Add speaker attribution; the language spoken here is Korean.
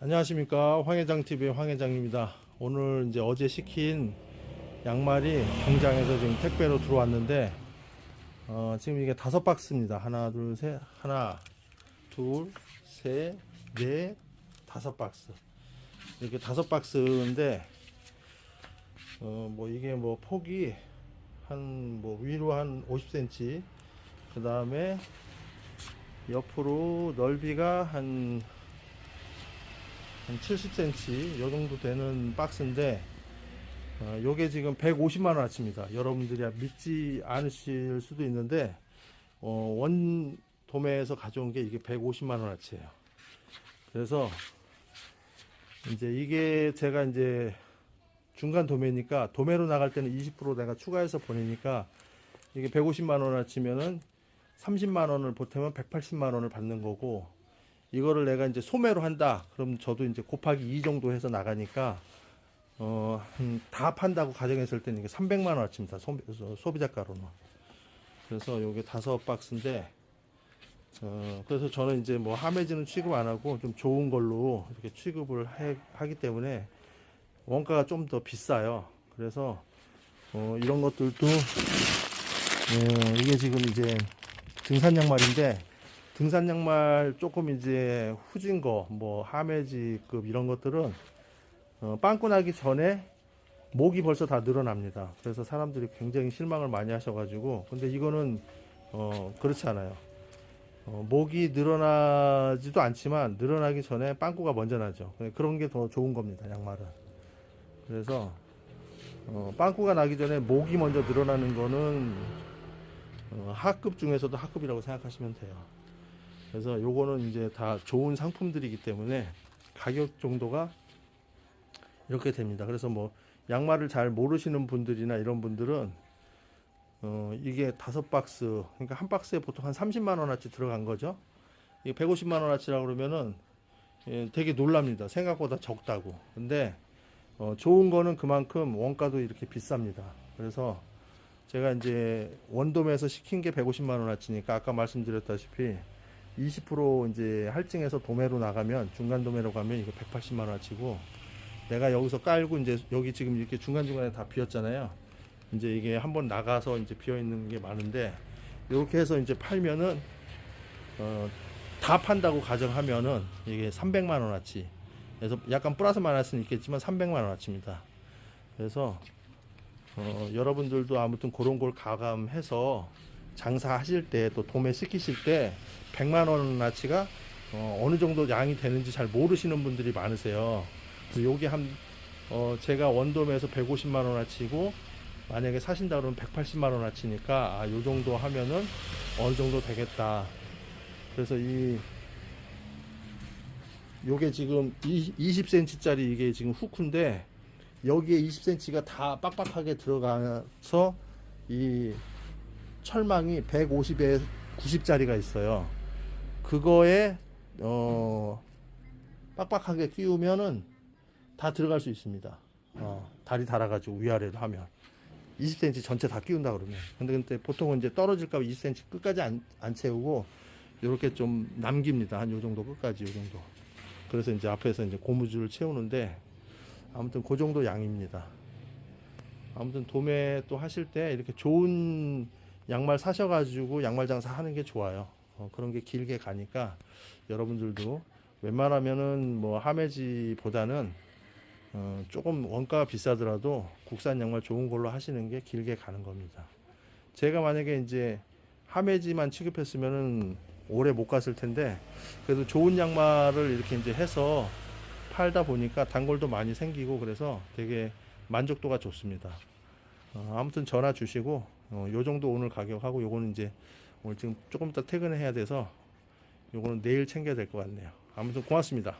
Speaker 1: 안녕하십니까 황회장 TV의 황회장입니다. 오늘 이제 어제 시킨 양말이 공장에서 지금 택배로 들어왔는데 어, 지금 이게 다섯 박스입니다. 하나, 둘, 셋, 하나, 둘, 셋, 넷, 다섯 박스. 이렇게 다섯 박스인데 어, 뭐 이게 뭐 폭이 한 뭐 위로 한 50cm, 그 다음에 옆으로 넓이가 한 한 70cm 요 정도 되는 박스인데 어, 요게 지금 150만 원어치입니다. 여러분들이 믿지 않으실 수도 있는데 어, 원 도매에서 가져온 게 이게 150만 원어치예요. 그래서 이제 이게 제가 이제 중간 도매니까 도매로 나갈 때는 20% 내가 추가해서 보내니까 이게 150만 원어치면은 30만 원을 보태면 180만 원을 받는 거고 이거를 내가 이제 소매로 한다. 그럼 저도 이제 곱하기 2 정도 해서 나가니까 어, 한다 판다고 가정했을 때는 이게 300만 원어치입니다. 소, 소비 자 가로는. 그래서 요게 다섯 박스인데 어, 그래서 저는 이제 뭐 하매지는 취급 안 하고 좀 좋은 걸로 이렇게 취급을 해- 하기 때문에 원가가 좀 더 비싸요. 그래서 어, 이런 것들도 어, 이게 지금 이제 등산 양말인데 등산 양말 조금 이제 후진 거, 뭐 하메지급 이런 것들은 어, 빵꾸 나기 전에 목이 벌써 다 늘어납니다. 그래서 사람들이 굉장히 실망을 많이 하셔가지고 근데 이거는 어, 그렇지 않아요. 어, 목이 늘어나지도 않지만 늘어나기 전에 빵꾸가 먼저 나죠. 그런 게 더 좋은 겁니다. 양말은. 그래서 어, 빵꾸가 나기 전에 목이 먼저 늘어나는 거는 어, 하급 중에서도 하급이라고 생각하시면 돼요. 그래서 요거는 이제 다 좋은 상품들이기 때문에 가격 정도가 이렇게 됩니다. 그래서 뭐 양말을 잘 모르시는 분들이나 이런 분들은 어 이게 다섯 박스 그러니까 한 박스에 보통 한 30만 원어치 들어간 거죠. 이게 150만 원어치라고 그러면은 예, 되게 놀랍니다. 생각보다 적다고. 근데 어 좋은 거는 그만큼 원가도 이렇게 비쌉니다. 그래서 제가 이제 원돔에서 시킨 게 150만 원어치니까 아까 말씀드렸다시피 20% 이제 할증해서 도매로 나가면 중간 도매로 가면 이거 180만 원어치고 내가 여기서 깔고 이제 여기 지금 이렇게 중간 중간에 다 비었잖아요. 이제 이게 한번 나가서 이제 비어 있는 게 많은데 이렇게 해서 이제 팔면은 어, 다 판다고 가정하면은 이게 300만 원어치. 그래서 약간 플러스 마이너스는 있겠지만 300만 원어치입니다. 그래서 어, 여러분들도 아무튼 그런 걸 가감해서 장사하실 때 또 도매 시키실 때 100만 원어치가 어, 어느 정도 양이 되는지 잘 모르시는 분들이 많으세요. 그래서 요게 한 어, 제가 원돔에서 150만 원어치고 만약에 사신다 그러면 180만 원어치니까 아, 요 정도 하면은 어느 정도 되겠다. 그래서 이 요게 지금 20cm짜리 이게 지금 후크인데 여기에 20cm가 다 빡빡하게 들어가서 이 철망이 150에 90짜리가 있어요. 그거에 어 빡빡하게 끼우면은 다 들어갈 수 있습니다. 어, 다리 달아가지고 위아래로 하면 20cm 전체 다 끼운다 그러면. 근데 근데 보통은 이제 떨어질까 봐 20cm 끝까지 안, 안 채우고 이렇게 좀 남깁니다. 한 요 정도 끝까지 요 정도. 그래서 이제 앞에서 이제 고무줄을 채우는데 아무튼 그 정도 양입니다. 아무튼 도매 또 하실 때 이렇게 좋은 양말 사셔가지고 양말 장사 하는 게 좋아요. 어, 그런 게 길게 가니까 여러분들도 웬만하면은 뭐 하메지보다는 어, 조금 원가가 비싸더라도 국산 양말 좋은 걸로 하시는 게 길게 가는 겁니다. 제가 만약에 이제 하메지만 취급했으면은 오래 못 갔을 텐데 그래도 좋은 양말을 이렇게 이제 해서 팔다 보니까 단골도 많이 생기고 그래서 되게 만족도가 좋습니다. 어, 아무튼 전화 주시고 어, 요 정도 오늘 가격하고 요거는 이제 오늘 지금 조금 이따 퇴근해야 돼서 요거는 내일 챙겨야 될 것 같네요. 아무튼 고맙습니다.